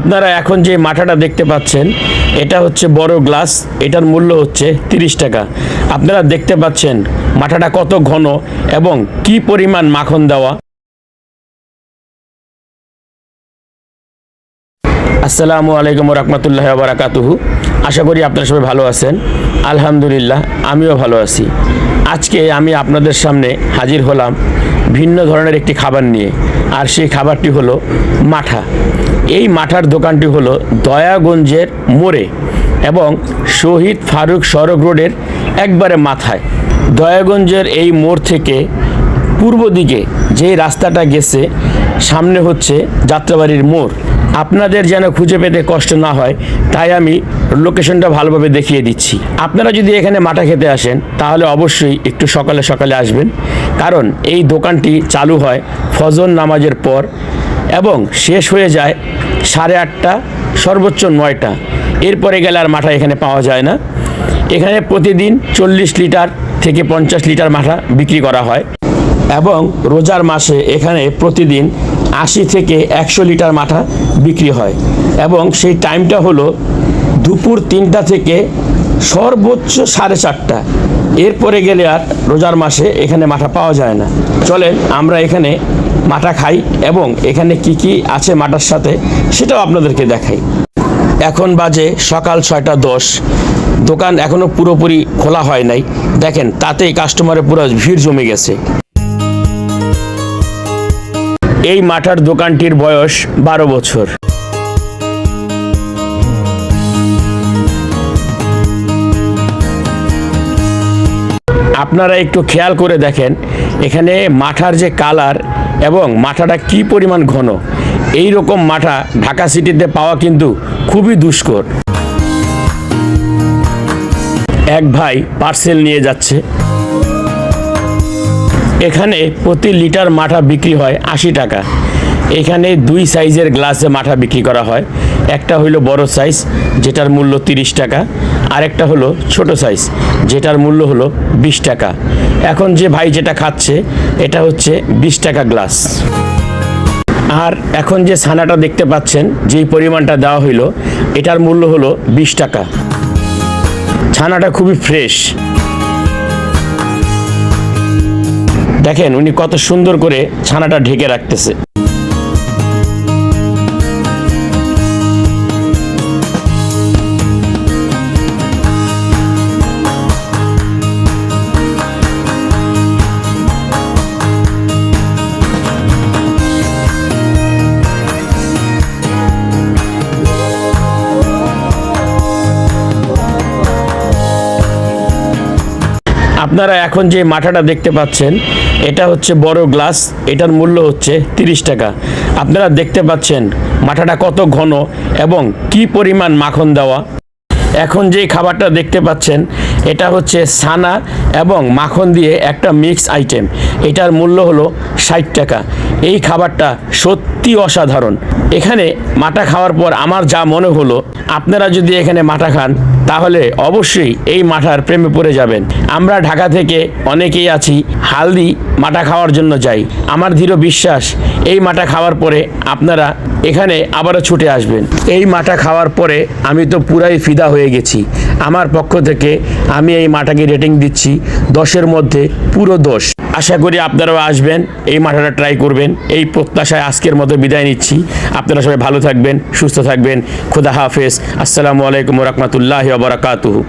আপনারা এখন যে মাঠাটা দেখতে পাচ্ছেন, এটা হচ্ছে বড় গ্লাস, এটার মূল্য হচ্ছে তিরিশ টাকা। আপনারা দেখতে পাচ্ছেন মাঠাটা কত ঘন এবং কি পরিমাণ মাখন দেওয়া। আসসালামু আলাইকুম রহমতুল্লাহ বারাকাতুহু আশা করি আপনারা সবাই ভালো আছেন। আলহামদুলিল্লাহ, আমিও ভালো আছি। আজকে আমি আপনাদের সামনে হাজির হলাম ভিন্ন ধরনের একটি খাবার নিয়ে। আর সেই খাবারটি হলো মাঠা। এই মাঠার দোকানটি হলো দয়াগঞ্জের মোড়ে এবং শহীদ ফারুক সড়ক রোডের একবারে মাথায়। দয়াগঞ্জের এই মোড় থেকে পূর্ব দিকে যে রাস্তাটা গেছে, সামনে হচ্ছে যাত্রাবাড়ির মোড়। আপনাদের যেন খুঁজে পেতে কষ্ট না হয়, তাই আমি লোকেশনটা ভালোভাবে দেখিয়ে দিচ্ছি। আপনারা যদি এখানে মাঠা খেতে আসেন, তাহলে অবশ্যই একটু সকালে সকালে আসবেন। কারণ এই দোকানটি চালু হয় ফজর নামাজের পর এবং শেষ হয়ে যায় সাড়ে আটটা, সর্বোচ্চ নয়টা। এরপরে গেলে আর মাঠা এখানে পাওয়া যায় না। এখানে প্রতিদিন চল্লিশ লিটার থেকে পঞ্চাশ লিটার মাঠা বিক্রি করা হয় এবং রোজার মাসে এখানে প্রতিদিন আশি থেকে একশো লিটার মাঠা বিক্রি হয় এবং সেই টাইমটা হলো দুপুর তিনটা থেকে সর্বোচ্চ সাড়ে চারটা। এরপরে গেলে আর রোজার মাসে এখানে মাঠা পাওয়া যায় না। চলেন আমরা এখানে মাঠা খাই এবং এখানে কি কি আছে মাটার সাথে সেটাও আপনাদেরকে দেখাই। এখন বাজে সকাল ছয়টা দশ। দোকান এখনও পুরোপুরি খোলা হয় নাই। দেখেন, তাতেই কাস্টমারের পুরো ভিড় জমে গেছে। এই মাঠার দোকানটির বয়স বারো বছর। আপনারা একটু খেয়াল করে দেখেন, এখানে মাঠার যে কালার এবং মাঠাটা কি পরিমাণ ঘন এই রকম মাঠা ঢাকা সিটিতে পাওয়া কিন্তু খুবই দুষ্কর। এক ভাই পার্সেল নিয়ে যাচ্ছে। এখানে প্রতি লিটার মাঠা বিক্রি হয় আশি টাকা। এখানে দুই সাইজের গ্লাসে মাঠা বিক্রি করা হয়। একটা হলো বড় সাইজ, যেটার মূল্য তিরিশ টাকা। আরেকটা হলো ছোট সাইজ যেটার মূল্য হলো বিশ টাকা। এখন যে ভাই যেটা খাচ্ছে, এটা হচ্ছে বিশ টাকা গ্লাস আর এখন যে ছানাটা দেখতে পাচ্ছেন, যেই পরিমাণটা দেওয়া হইল, এটার মূল্য হলো বিশ টাকা। ছানাটা খুবই ফ্রেশ দেখেন, উনি কত সুন্দর করে ছানাটা ঢেকে রাখতেছে। আপনারা এখন যে মাঠাটা দেখতে পাচ্ছেন, এটা হচ্ছে বড় গ্লাস, এটার মূল্য হচ্ছে তিরিশ টাকা। আপনারা দেখতে পাচ্ছেন মাঠাটা কত ঘন এবং কি পরিমাণ মাখন দেওয়া। এখন যে খাবারটা দেখতে পাচ্ছেন, এটা হচ্ছে সানা এবং মাখন দিয়ে একটা মিক্স আইটেম। এটার মূল্য হলো ষাট টাকা। এই খাবারটা সত্যি অসাধারণ। এখানে মাটা খাওয়ার পর আমার যা মনে হলো, আপনারা যদি এখানে মাটা খান তাহলে অবশ্যই এই মাঠার প্রেমে পড়ে যাবেন। আমরা ঢাকা থেকে অনেকেই আছি, হালদি মাটা খাওয়ার জন্য যাই। আমার দৃঢ় বিশ্বাস, এই মাটা খাওয়ার পরে আপনারা এখানে আবারও ছুটে আসবেন। এই মাটা খাওয়ার পরে আমি তো পুরাই ফিদা হয়ে গেছি। আমার পক্ষ থেকে আমি এই মাটাকে রেটিং দিচ্ছি। দশের মধ্যে পুরো দশ। আশা করি আপনারাও আসবেন, এই মাঠাটা ট্রাই করবেন। এই প্রত্যাশায় আজকের মতো বিদায় নিচ্ছি। আপনারা সবাই ভালো থাকবেন, সুস্থ থাকবেন। খুদা হাফেজ। আসসালামু আলাইকুম রহমতুল্লাহ বারাকাতুহু।